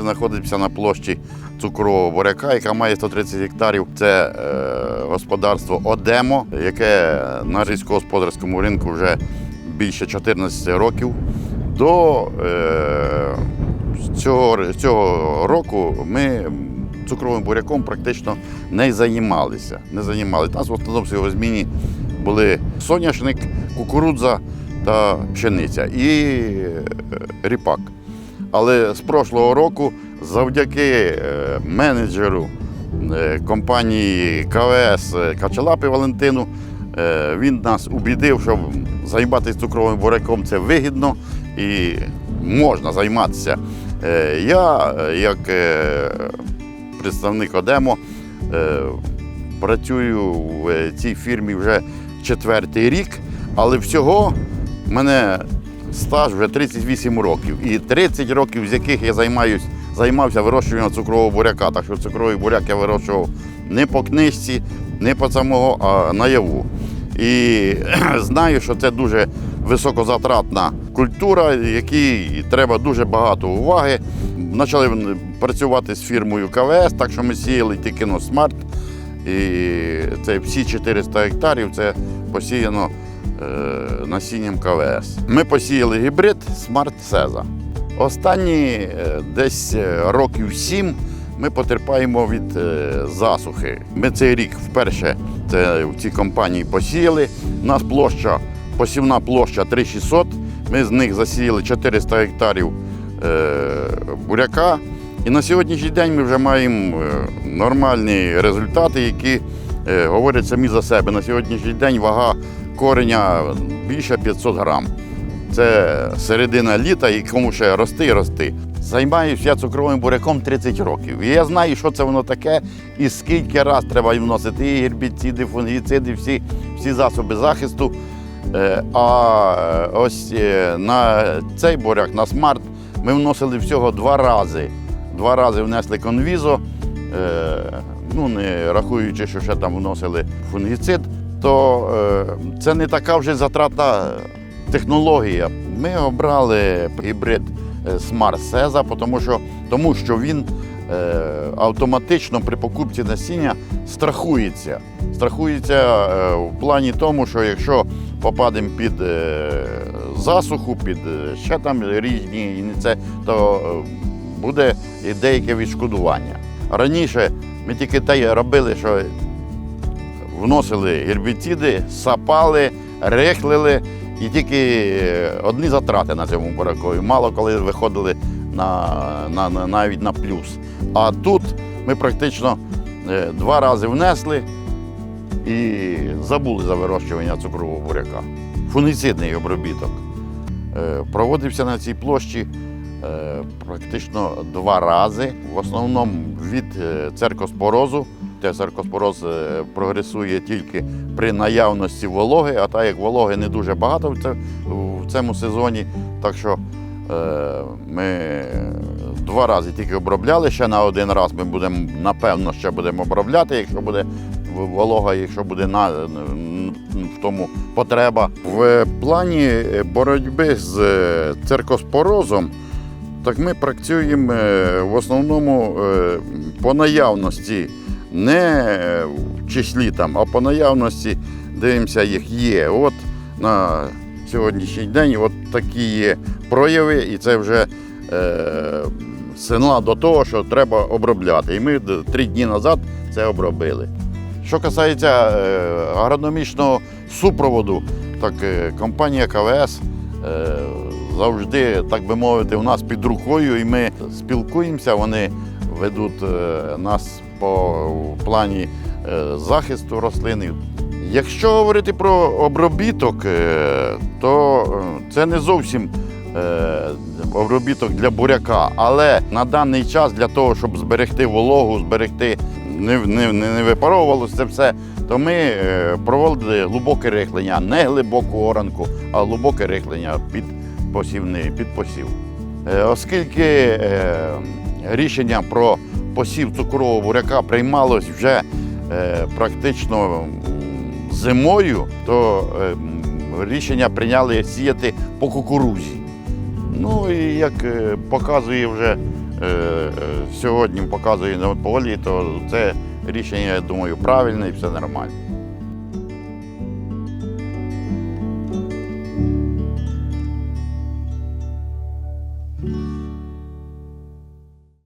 знаходимося на площі цукрового буряка, яка має 130 гектарів. Це е, господарство Одемо, яке на сільськогосподарському ринку вже більше 14 років. До е, цього, цього року ми цукровим буряком практично не займалися. Не займалися. Нас в основному всього зміні були соняшник, кукурудза та пшениця і е, ріпак. Але з прошлого року, завдяки е, менеджеру е, компанії КВС е, Качалапи Валентину, він нас убідив, що займатися цукровим буряком це вигідно і можна займатися. Я, як представник Одемо, працюю в цій фірмі вже четвертий рік, але всього мене стаж вже 38 років. І 30 років, з яких я займаюсь, займався вирощуванням цукрового буряка. Так що цукровий буряк я вирощував не по книжці, не по самого, а наяву. І знаю, що це дуже високозатратна культура, якій треба дуже багато уваги. Почали працювати з фірмою КВС, так що ми сіяли тільки на смарт. І це всі 400 гектарів це посіяно насінням КВС. Ми посіяли гібрид Smart Сеза. Останні е, десь е, років сім ми потерпаємо від е, засухи. Ми цей рік вперше це в цій компанії посіяли. У нас площа, посівна площа 3600. Ми з них засіяли 400 гектарів е, буряка. І на сьогоднішній день ми вже маємо е, нормальні результати, які е, говорять самі за себе. На сьогоднішній день вага кореня більше 500 грам. Це середина літа, і кому ще рости і рости. Займаюся я цукровим буряком 30 років. І я знаю, що це воно таке, і скільки раз треба їм вносити і гербіциди, фунгіциди, всі, всі засоби захисту. Е, А е, ось е, на цей буряк, на смарт, ми вносили всього два рази. Два рази внесли конвізо, ну не рахуючи, що ще там вносили фунгіцид, то е, це не така вже затратна технологія. Ми обрали гібрид е, Smart Seza, тому що, тому що він е, автоматично при покупці насіння страхується. Страхується в плані тому, що якщо попадемо під засуху, під ще там різні то буде і деяке відшкодування. Раніше ми тільки те робили, що вносили гербіциди, сапали, рихлили і тільки е, одні затрати на цьому буракові. Мало коли виходили на, на, на, навіть на плюс. А тут ми практично е, два рази внесли і забули за вирощування цукрового буряка. Фунгіцидний обробіток е, проводився на цій площі практично два рази. В основному від церкоспорозу. Те церкоспороз е, прогресує тільки при наявності вологи, а так як вологи не дуже багато в, цьому сезоні, так що е, ми два рази тільки обробляли. Ще на один раз ми будемо, напевно, ще будемо обробляти, якщо буде волога, якщо буде на, в тому потреба. В плані боротьби з е, церкоспорозом, так ми працюємо в основному по наявності, не в числі там, а по наявності дивимося, їх є. От на сьогоднішній день от такі є прояви, і це вже е, сигнал до того, що треба обробляти. І ми три дні назад це обробили. Що касається е, агрономічного супроводу, так е, компанія КВС е, завжди, так би мовити, у нас під рукою, і ми спілкуємося. Вони ведуть нас по плані е, захисту рослин. Якщо говорити про обробіток, е, то е, це не зовсім обробіток для буряка, але на даний час для того, щоб зберегти вологу, зберегти не, не, не, випаровувалося це все, то ми проводили глибоке рихлення, не глибоку оранку, а глибоке рихлення під посівний, під посів. Оскільки рішення про посів цукрового буряка приймалось вже е, практично зимою, то е, рішення прийняли сіяти по кукурузі. Ну і як е, показує вже е, е, сьогодні показує на полі, то це рішення, я думаю, правильне і все нормально.